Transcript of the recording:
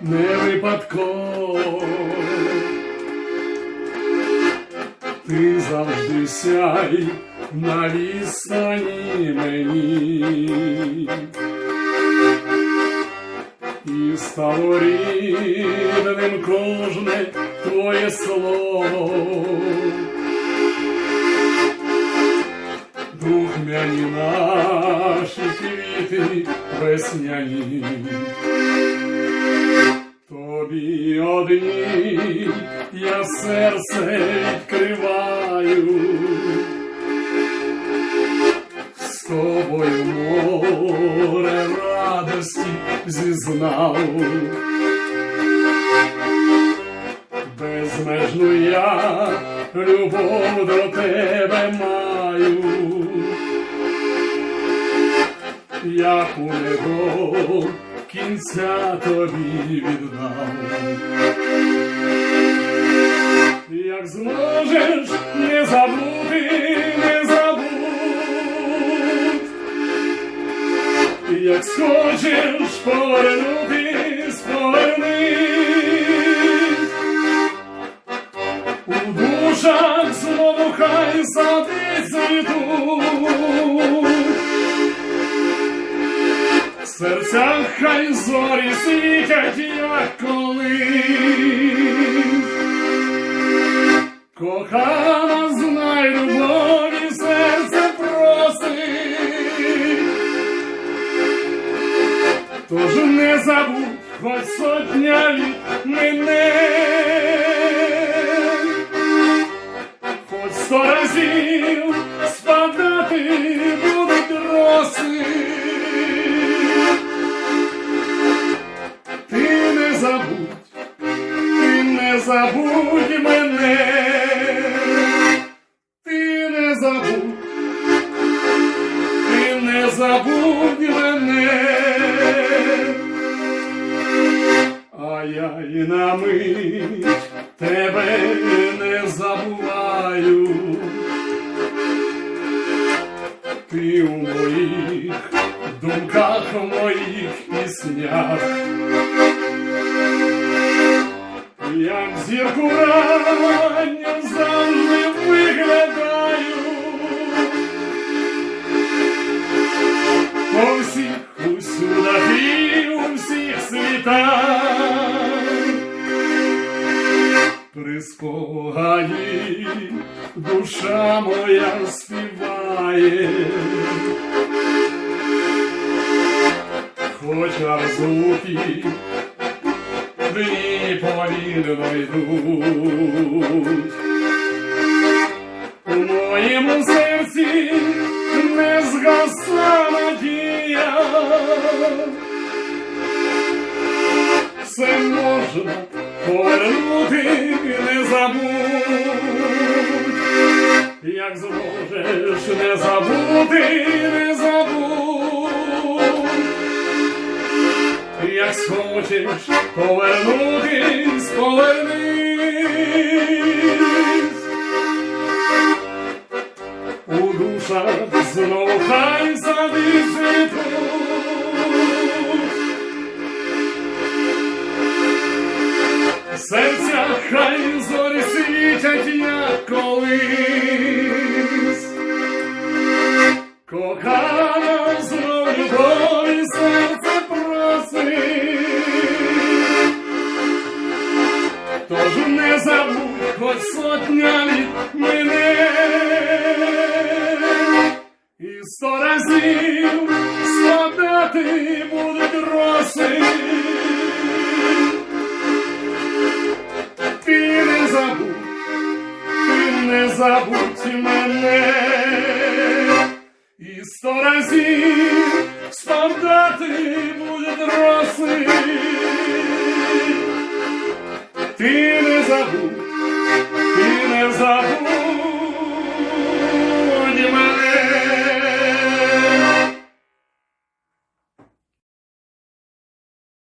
не випадково. Ти завжди сяй на відстані мені. І стало рідним кожне твоє слово. Духмяні наші квіти весняні. Тобі одній я серце відкриваю. З тобою море радості зізнав. Безмежну я любов до тебе маю. Як у небо кінця тобі віддав. Як зможеш не забути, не забудь, як схочеш повернутись, Серцях хай зорі світять, як колись. Кохана, знай любові, серце просить. Тож не забудь, хоч сотня літ мене. Хоч сто разів спадати забудь мене, ти не забудь, ти не забудь мене, а я і на мить тебе не забуваю. Ти у моїх думках, у моїх піснях. Зірку ранню завжди виглядаю по всіх усюдах і у всіх світах при спогаді душа моя співає. Хоча звуки дні повільно йдуть. У моєму серці не згасла надія. Все можна повернути, не забудь. Як зможеш не забути, Як схочеш повернутись, повернись. У душах знову хай сади. Серця хай зорі світять, як колись. сто разів складати будуть роси. Ти не забудь, ти не забудь мене. І сто разів спадати